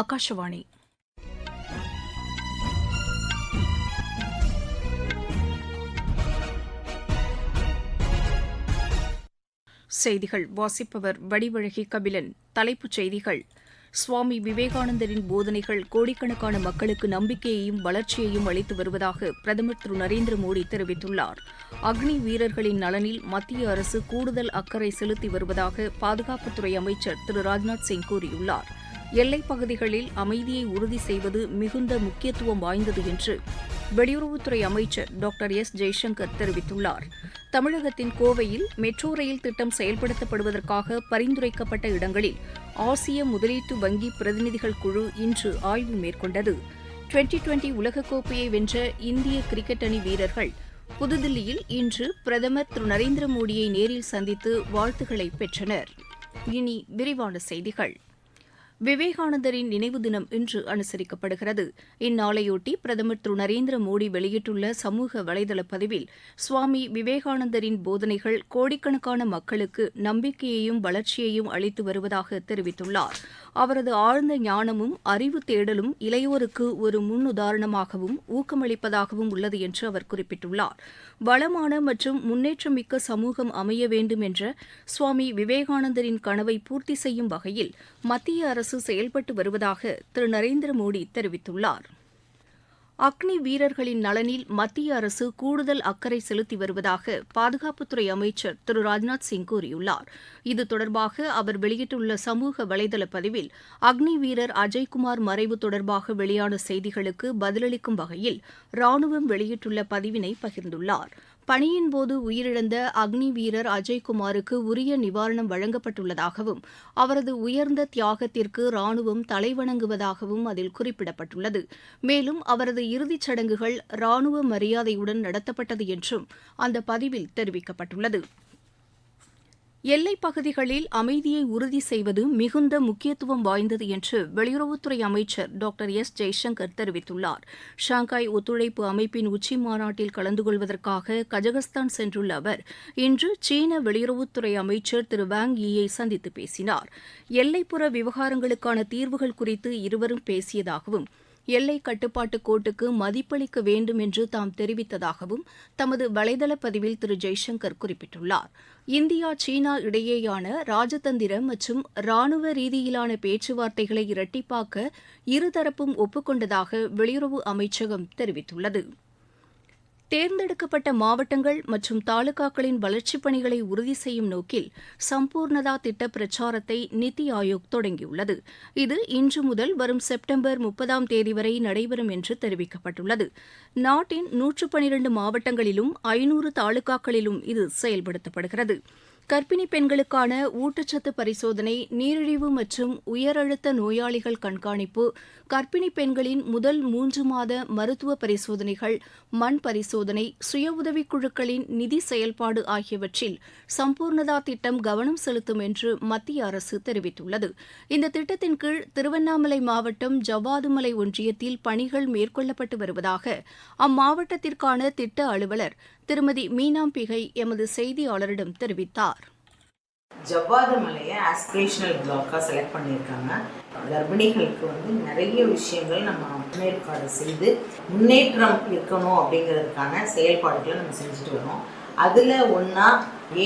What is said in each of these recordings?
ஆகாஷவாணி செய்திகள். வாசிப்பவர் வடிவழகி கபிலன். தலைப்புச் செய்திகள். சுவாமி விவேகானந்தரின் போதனைகள் கோடிக்கணக்கான மக்களுக்கு நம்பிக்கையையும் வளர்ச்சியையும் அளித்து வருவதாக பிரதமர் திரு நரேந்திர மோடி தெரிவித்துள்ளார். அக்னி வீரர்களின் நலனில் மத்திய அரசு கூடுதல் அக்கறை செலுத்தி வருவதாக பாதுகாப்புத்துறை அமைச்சர் திரு ராஜ்நாத் சிங் கூறியுள்ளார். எல்லைப் பகுதிகளில் அமைதியை உறுதி செய்வது மிகுந்த முக்கியத்துவம் வாய்ந்தது என்று வெளியுறவுத்துறை அமைச்சர் டாக்டர் எஸ். ஜெய்சங்கர் தெரிவித்துள்ளார். தமிழகத்தின் கோவையில் மெட்ரோ ரயில் திட்டம் செயல்படுத்தப்படுவதற்காக பரிந்துரைக்கப்பட்ட இடங்களில் ஆசிய முதலீட்டு வங்கி பிரதிநிதிகள் குழு இன்று ஆய்வு மேற்கொண்டது. டுவெண்டி டுவெண்டி உலகக்கோப்பையை வென்ற இந்திய கிரிக்கெட் அணி வீரர்கள் புதுதில்லியில் இன்று பிரதமர் திரு. நரேந்திர மோடியை நேரில் சந்தித்து வாழ்த்துக்களை பெற்றனர். இனி விரிவான செய்திகள். விவேகானந்தரின் நினைவு தினம் இன்று அனுசரிக்கப்படுகிறது. இந்நாளையொட்டி பிரதமர் திரு நரேந்திர மோடி வெளியிட்டுள்ள சமூக வலைதள பதிவில் சுவாமி விவேகானந்தரின் போதனைகள் கோடிக்கணக்கான மக்களுக்கு நம்பிக்கையையும் வளர்ச்சியையும் அளித்து வருவதாக தெரிவித்துள்ளார். அவரது ஆழ்ந்த ஞானமும் அறிவு தேடலும் இளையோருக்கு ஒரு முன்னுதாரணமாகவும் ஊக்கமளிப்பதாகவும் உள்ளது என்று அவர் குறிப்பிட்டுள்ளார். வளமான மற்றும் முன்னேற்றமிக்க சமூகம் அமைய வேண்டும் என்ற சுவாமி விவேகானந்தரின் கனவை பூர்த்தி செய்யும் வகையில் மத்திய அரசு செயல்பட்டு வருவதாக திரு. நரேந்திர மோடி தெரிவித்துள்ளார். அக்னி வீரர்களின் நலனில் மத்திய அரசு கூடுதல் அக்கறை செலுத்தி வருவதாக பாதுகாப்புத்துறை அமைச்சர் திரு ராஜ்நாத் சிங் கூறியுள்ளார். இது தொடர்பாக அவர் வெளியிட்டுள்ள சமூக வலைதள பதிவில் அக்னி வீரர் அஜய்குமார் மறைவு தொடர்பாக வெளியான செய்திகளுக்கு பதிலளிக்கும் வகையில் ராணுவம் வெளியிட்டுள்ள பதிவினை பகிர்ந்துள்ளார். பணியின்போது உயிரிழந்த அக்னி வீரர் அஜய்குமாருக்கு உரிய நிவாரணம் வழங்கப்பட்டுள்ளதாகவும் அவரது உயர்ந்த தியாகத்திற்கு ராணுவம் தலைவணங்குவதாகவும் அதில் குறிப்பிடப்பட்டுள்ளது. மேலும் அவரது இறுதிச் சடங்குகள் ராணுவ மரியாதையுடன் நடத்தப்பட்டது என்றும் அந்த பதிவில் தெரிவிக்கப்பட்டுள்ளது. எல்லைப் பகுதிகளில் அமைதியை உறுதி செய்வது மிகுந்த முக்கியத்துவம் வாய்ந்தது என்று வெளியுறவுத்துறை அமைச்சர் டாக்டர் எஸ் ஜெய்சங்கர் தெரிவித்துள்ளார். ஷாங்காய் ஒத்துழைப்பு அமைப்பின் உச்சி மாநாட்டில் கலந்து கொள்வதற்காக கஜகஸ்தான் சென்றுள்ள அவர் இன்று சீன வெளியுறவுத்துறை அமைச்சர் திரு வாங் ஈயை சந்தித்து பேசினார். எல்லைப்புற விவகாரங்களுக்கான தீர்வுகள் குறித்து இருவரும் பேசியதாகவும் எல்லை கட்டுப்பாட்டு கோட்டுக்கு மதிப்பளிக்க வேண்டும் என்று தாம் தெரிவித்ததாகவும் தமது வலைதள பதிவில் திரு. ஜெய்சங்கர் குறிப்பிட்டுள்ளார். இந்தியா சீனா இடையேயான ராஜதந்திர மற்றும் ராணுவ ரீதியிலான பேச்சுவார்த்தைகளை இரட்டிப்பாக்க இருதரப்பும் ஒப்புக்கொண்டதாக வெளியுறவு அமைச்சகம் தெரிவித்துள்ளது. தேர்ந்தெடுக்கப்பட்ட மாவட்டங்கள் மற்றும் தாலுகாக்களின் வளர்ச்சிப் பணிகளை உறுதி செய்யும் நோக்கில் சம்பூர்ணதா திட்ட பிரச்சாரத்தை நித்தி ஆயோக் தொடங்கியுள்ளது. இது இன்று முதல் வரும் செப்டம்பர் முப்பதாம் தேதி வரை நடைபெறும் என்று தெரிவிக்கப்பட்டுள்ளது. நாட்டின் நூற்று பனிரண்டு மாவட்டங்களிலும் ஐநூறு தாலுகாக்களிலும் இது செயல்படுத்தப்படுகிறது. கர்ப்பிணி பெண்களுக்கான ஊட்டச்சத்து பரிசோதனை நீரிழிவு மற்றும் உயரழுத்த நோயாளிகள் கண்காணிப்பு கர்ப்பிணி பெண்களின் முதல் மூன்று மாத மருத்துவ பரிசோதனைகள் மண் பரிசோதனை சுய உதவிக் குழுக்களின் நிதி செயல்பாடு ஆகியவற்றில் சம்பூர்ணதா திட்டம் கவனம் செலுத்தும் என்று மத்திய அரசு தெரிவித்துள்ளது. இந்த திட்டத்தின் கீழ் திருவண்ணாமலை மாவட்டம் ஜவ்வாதுமலை ஒன்றியத்தில் பணிகள் மேற்கொள்ளப்பட்டு வருவதாக அம்மாவட்டத்திற்கான திட்ட அலுவலர் திருமதி மீனாம்பிகை எமது செய்தியாளரிடம் தெரிவித்தார். ஜவ்வாத மலையை ஆஸ்பிரேஷனல் பிளாக்காக செலக்ட் பண்ணியிருக்காங்க. கர்ப்பிணிகளுக்கு வந்து நிறைய விஷயங்கள் நம்ம முன்னேற்பாடு செய்து முன்னேற்றம் இருக்கணும் அப்படிங்கிறதுக்கான செயல்பாடுகளை நம்ம செஞ்சுட்டு வரோம். அதில் ஒன்றா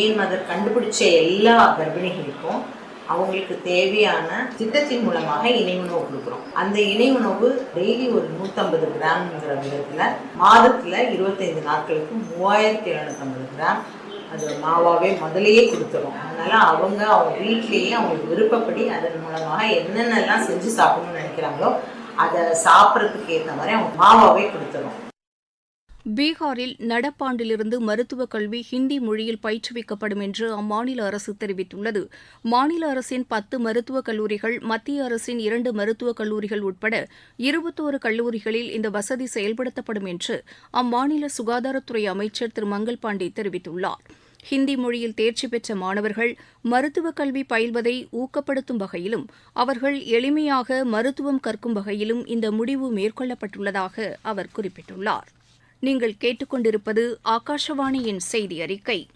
ஏன் மதர் கண்டுபிடிச்ச எல்லா கர்ப்பிணிகளுக்கும் அவங்களுக்கு தேவையான திட்டத்தின் மூலமாக இணை உணவு கொடுக்குறோம். அந்த இணை உணவு டெய்லி ஒரு நூற்றம்பது கிராம்ங்கிற விதத்தில் மாதத்தில் இருபத்தைந்து நாட்களுக்கு மூவாயிரத்தி எழுநூற்றம்பது கிராம் அது மாவாவே முதலையே கொடுத்துரும். அதனால அவங்க அவங்க வீட்லேயே அவங்களுக்கு விருப்பப்படி அதன் மூலமாக என்னென்னலாம் செஞ்சு சாப்பிடணும்னு நினைக்கிறாங்களோ அதை சாப்பிட்றதுக்கு ஏற்ற மாதிரி அவங்க மாவாவே கொடுத்துரும். பீகாரில் நடப்பாண்டிலிருந்து மருத்துவக் கல்வி ஹிந்தி மொழியில் பயிற்றுவிக்கப்படும் என்று அம்மாநில அரசு தெரிவித்துள்ளது. மாநில அரசின் பத்து மருத்துவக் கல்லூரிகள் மத்திய அரசின் இரண்டு மருத்துவக் கல்லூரிகள் உட்பட இருபத்தோரு கல்லூரிகளில் இந்த வசதி செயல்படுத்தப்படும் என்று அம்மாநில சுகாதாரத்துறை அமைச்சர் திரு மங்கள் பாண்டே தெரிவித்துள்ளாா் ஹிந்தி மொழியில் தேர்ச்சி பெற்ற மாணவர்கள் மருத்துவக் கல்வி பயில்வதை ஊக்கப்படுத்தும் வகையிலும் அவர்கள் எளிமையாக மருத்துவம் கற்கும் வகையிலும் இந்த முடிவு மேற்கொள்ளப்பட்டுள்ளதாக அவர் குறிப்பிட்டுள்ளார். நீங்கள் கேட்டுக்கொண்டிருப்பது ஆகாஷவாணியின் செய்தி அறிக்கை.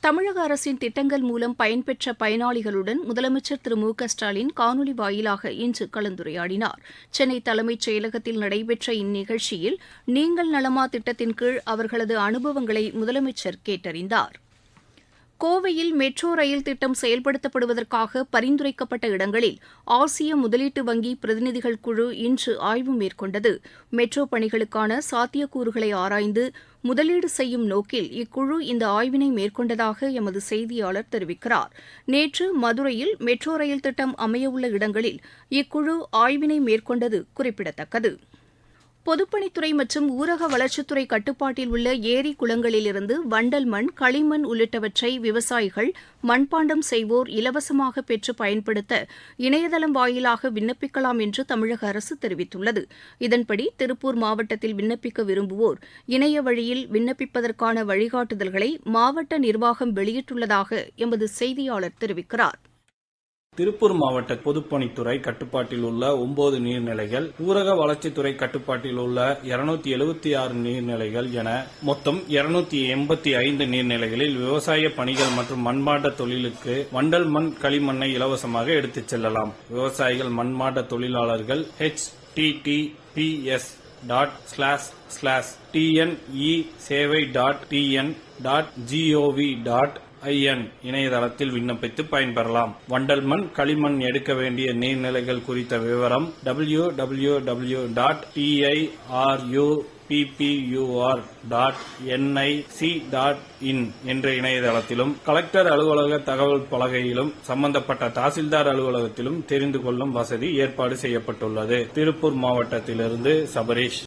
தமிழக அரசின் திட்டங்கள் மூலம் பயன்பெற்ற பயனாளிகளுடன் முதலமைச்சர் திரு மு க ஸ்டாலின் காணொலி வாயிலாக இன்று கலந்துரையாடினார். சென்னை தலைமைச் செயலகத்தில் நடைபெற்ற இந்நிகழ்ச்சியில் நீங்கள் நலமா? திட்டத்தின் கீழ் அவர்களது அனுபவங்களை முதலமைச்சர் கேட்டறிந்தார். கோவையில் மெட்ரோ ரயில் திட்டம் செயல்படுத்தப்படுவதற்காக பரிந்துரைக்கப்பட்ட இடங்களில் ஆசிய முதலீட்டு வங்கி பிரதிநிதிகள் குழு இன்று ஆய்வு மேற்கொண்டது. மெட்ரோ பணிகளுக்கான சாத்தியக்கூறுகளை ஆராய்ந்து முதலீடு செய்யும் நோக்கில் இக்குழு இந்த ஆய்வினை மேற்கொண்டதாக எமது செய்தியாளர் தெரிவிக்கிறார். நேற்று மதுரையில் மெட்ரோ ரயில் திட்டம் அமையவுள்ள இடங்களில் இக்குழு ஆய்வினை மேற்கொண்டது குறிப்பிடத்தக்கது. பொதுப்பணித்துறை மற்றும் ஊரக வளர்ச்சித்துறை கட்டுப்பாட்டில் உள்ள ஏரி குளங்களிலிருந்து வண்டல் மண் களிமண் உள்ளிட்டவற்றை விவசாயிகள் மண்பாண்டம் செய்வோர் இலவசமாக பெற்று பயன்படுத்த இணையதளம் வாயிலாக விண்ணப்பிக்கலாம் என்று தமிழக அரசு தெரிவித்துள்ளது. இதன்படி திருப்பூர் மாவட்டத்தில் விண்ணப்பிக்க விரும்புவோர் இணைய வழியில் விண்ணப்பிப்பதற்கான வழிகாட்டுதல்களை மாவட்ட நிர்வாகம் வெளியிட்டுள்ளதாக எமது செய்தியாளர் தெரிவிக்கிறார். திருப்பூர் மாவட்ட பொதுப்பணித்துறை கட்டுப்பாட்டில் உள்ள ஒன்பது நீர்நிலைகள் ஊரக வளர்ச்சித்துறை கட்டுப்பாட்டில் உள்ள இருநூத்தி எழுபத்தி ஆறு நீர்நிலைகள் என மொத்தம் இருநூத்தி எண்பத்தி ஐந்து நீர்நிலைகளில் விவசாய பணிகள் மற்றும் மண்பாண்ட தொழிலுக்கு வண்டல் மண் களிமண்ணை இலவசமாக எடுத்துச் செல்லலாம். விவசாயிகள் மண்பாண்ட தொழிலாளர்கள் H T T P S dot slash slash T N E Sevai dot T N dot G O V dot I N இணையதளத்தில் விண்ணப்பித்து பயன்பெறலாம். வண்டல் மண் களிமண் எடுக்க வேண்டிய நீர்நிலைகள் குறித்த விவரம் W W W dot T I R U P P U R dot N I C dot in என்ற இணையதளத்திலும் கலெக்டர் அலுவலக தகவல் பலகையிலும் சம்பந்தப்பட்ட தாசில்தார் அலுவலகத்திலும் தெரிந்து கொள்ளும் வசதி ஏற்பாடு செய்யப்பட்டுள்ளது. திருப்பூர் மாவட்டத்திலிருந்து சபரீஷ்.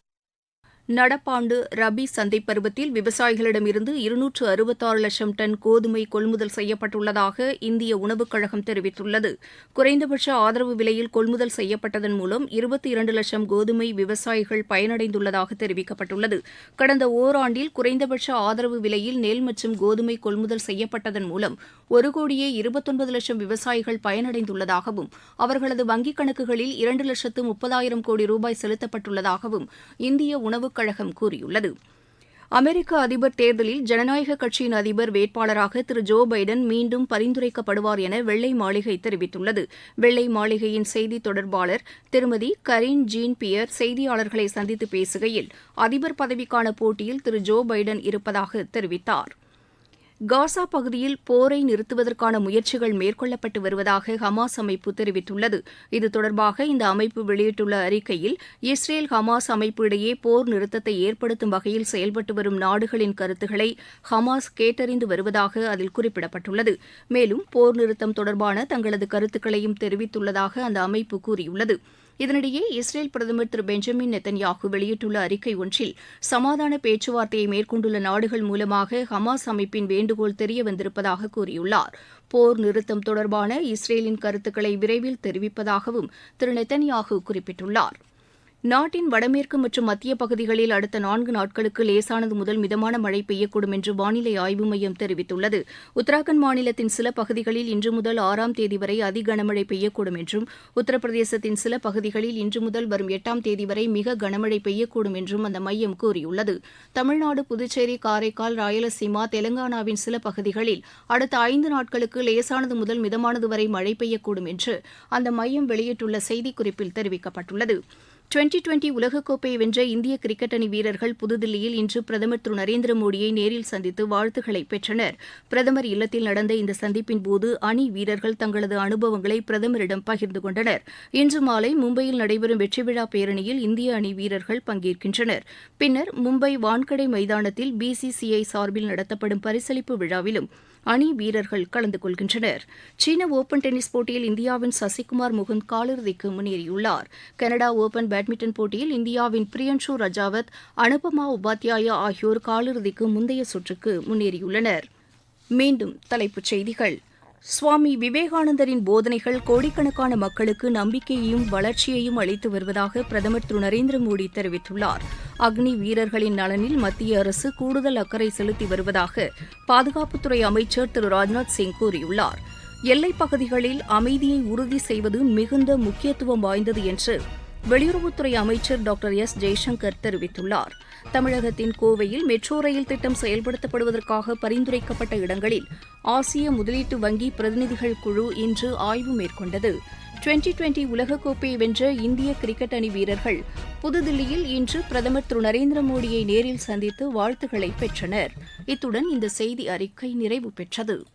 நடப்பாண்டு ரபி சந்தைப் பருவத்தில் விவசாயிகளிடமிருந்து இருநூற்று அறுபத்தாறு லட்சம் டன் கோதுமை கொள்முதல் செய்யப்பட்டுள்ளதாக இந்திய உணவுக் கழகம் தெரிவித்துள்ளது. குறைந்தபட்ச ஆதரவு விலையில் கொள்முதல் செய்யப்பட்டதன் மூலம் இருபத்தி இரண்டு லட்சம் கோதுமை விவசாயிகள் பயனடைந்துள்ளதாக தெரிவிக்கப்பட்டுள்ளது. கடந்த ஓராண்டில் குறைந்தபட்ச ஆதரவு விலையில் நெல் மற்றும் கோதுமை கொள்முதல் செய்யப்பட்டதன் மூலம் ஒரு கோடியே இருபத்தொன்பது லட்சம் விவசாயிகள் பயனடைந்துள்ளதாகவும் அவர்களது வங்கிக் கணக்குகளில் இரண்டு லட்சத்து முப்பதாயிரம் கோடி ரூபாய் செலுத்தப்பட்டுள்ளதாகவும் இந்திய உணவு கழகம் கூறியுள்ளது. அமெரிக்க அதிபர் தேர்தலில் ஜனநாயக கட்சியின் அதிபர் வேட்பாளராக திரு ஜோ பைடன் மீண்டும் பரிந்துரைக்கப்படுவார் என வெள்ளை மாளிகை தெரிவித்துள்ளது. வெள்ளை மாளிகையின் செய்தி தொடர்பாளர் திருமதி கரீன் ஜீன் பியர் செய்தியாளர்களை சந்தித்து பேசுகையில் அதிபர் பதவிக்கான போட்டியில் திரு ஜோ பைடன் இருப்பதாக தெரிவித்தார். காசா பகுதியில் போரை நிறுத்துவதற்கான முயற்சிகள் மேற்கொள்ளப்பட்டு வருவதாக ஹமாஸ் அமைப்பு தெரிவித்துள்ளது. இது தொடர்பாக இந்த அமைப்பு வெளியிட்டுள்ள அறிக்கையில் இஸ்ரேல் ஹமாஸ் அமைப்பு இடையே போர் நிறுத்தத்தை ஏற்படுத்தும் வகையில் செயல்பட்டு வரும் நாடுகளின் கருத்துக்களை ஹமாஸ் கேட்டறிந்து வருவதாக அதில் குறிப்பிடப்பட்டுள்ளது. மேலும் போர் நிறுத்தம் தொடர்பான தங்களது கருத்துக்களையும் தெரிவித்துள்ளதாக அந்த அமைப்பு கூறியுள்ளது. இதனிடையே இஸ்ரேல் பிரதமர் திரு பெஞ்சமின் நெத்தன்யாகு வெளியிட்டுள்ள அறிக்கை ஒன்றில் சமாதான பேச்சுவார்த்தையை மேற்கொண்டுள்ள நாடுகள் மூலமாக ஹமாஸ் அமைப்பின் வேண்டுகோள் தெரியவந்திருப்பதாக கூறியுள்ளார். போர் நிறுத்தம் தொடர்பான இஸ்ரேலின் கருத்துக்களை விரைவில் தெரிவிப்பதாகவும் திரு நெத்தன்யாகு குறிப்பிட்டுள்ளார். நாட்டின் வடமேற்கு மற்றும் மத்திய பகுதிகளில் அடுத்த நான்கு நாட்களுக்கு லேசானது முதல் மிதமான மழை பெய்யக்கூடும் என்று வானிலை ஆய்வு மையம் தெரிவித்துள்ளது. உத்தராகண்ட் மாநிலத்தின் சில பகுதிகளில் இன்று முதல் ஆறாம் தேதி வரை அதி கனமழை பெய்யக்கூடும் என்றும் உத்தரப்பிரதேசத்தின் சில பகுதிகளில் இன்று முதல் வரும் எட்டாம் தேதி வரை மிக கனமழை பெய்யக்கூடும் என்றும் அந்த மையம் கூறியுள்ளது. தமிழ்நாடு புதுச்சேரி காரைக்கால் ராயலசீமா தெலங்கானாவின் சில பகுதிகளில் அடுத்த ஐந்து நாட்களுக்கு லேசானது முதல் மிதமானது வரை மழை பெய்யக்கூடும் என்று அந்த மையம் வெளியிட்டுள்ள செய்திக்குறிப்பில் தெரிவிக்கப்பட்டுள்ளது. டுவெண்டி டுவெண்டி உலகக்கோப்பையை வென்ற இந்திய கிரிக்கெட் அணி வீரர்கள் புதுதில்லியில் இன்று பிரதமர் திரு நரேந்திர மோடியை நேரில் சந்தித்து வாழ்த்துக்களை பெற்றனர். பிரதமர் இல்லத்தில் நடந்த இந்த சந்திப்பின் போது அணி வீரர்கள் தங்களது அனுபவங்களை பிரதமரிடம் பகிர்ந்து கொண்டனர். இன்று மாலை மும்பையில் நடைபெறும் வெற்றி விழா பேரணியில் இந்திய அணி வீரர்கள் பங்கேற்கின்றனர். பின்னர் மும்பை வான்கடை மைதானத்தில் பிசிசிஐ சார்பில் நடத்தப்படும் பரிசளிப்பு விழாவிலும் அணி வீரர்கள் கலந்து கொள்கின்றனர். சீன ஒபன் டென்னிஸ் போட்டியில் இந்தியாவின் சசிகுமார் முகுந்த் காலிறுதிக்கு முன்னேறியுள்ளார். கனடா ஓபன் பேட்மிண்டன் போட்டியில் இந்தியாவின் பிரியன்ஷு ரஜாவத் அனுபமா உபாத்யாயா ஆகியோர் காலிறுதிக்கு முந்தைய சுற்றுக்கு முன்னேறியுள்ளனர். மீண்டும் தலைப்புச் செய்திகள். சுவாமி விவேகானந்தரின் போதனைகள் கோடிக்கணக்கான மக்களுக்கு நம்பிக்கையையும் வளர்ச்சியையும் அளித்து வருவதாக பிரதமர் திரு. நரேந்திர மோடி தெரிவித்துள்ளார். அக்னி வீரர்களின் நலனில் மத்திய அரசு கூடுதல் அக்கறை செலுத்தி வருவதாக பாதுகாப்புத்துறை அமைச்சர் திரு. ராஜ்நாத் சிங் கூறியுள்ளார். எல்லைப் பகுதிகளில் அமைதியை உறுதி செய்வது மிகுந்த முக்கியத்துவம் வாய்ந்தது என்று வெளியுறவுத்துறை அமைச்சர் டாக்டர் எஸ். ஜெய்சங்கர் தெரிவித்துள்ளார். தமிழகத்தின் கோவையில் மெட்ரோ ரயில் திட்டம் செயல்படுத்தப்படுவதற்காக பரிந்துரைக்கப்பட்ட இடங்களில் ஆசிய முதலீட்டு வங்கி பிரதிநிதிகள் குழு இன்று ஆய்வு மேற்கொண்டது. டுவெண்டி டுவெண்டி உலகக்கோப்பையை வென்ற இந்திய கிரிக்கெட் அணி வீரர்கள் புதுதில்லியில் இன்று பிரதமர் திரு நரேந்திர மோடியை நேரில் சந்தித்து வாழ்த்துக்களை பெற்றனர். இத்துடன் இந்த செய்தி அறிக்கை நிறைவு பெற்றது.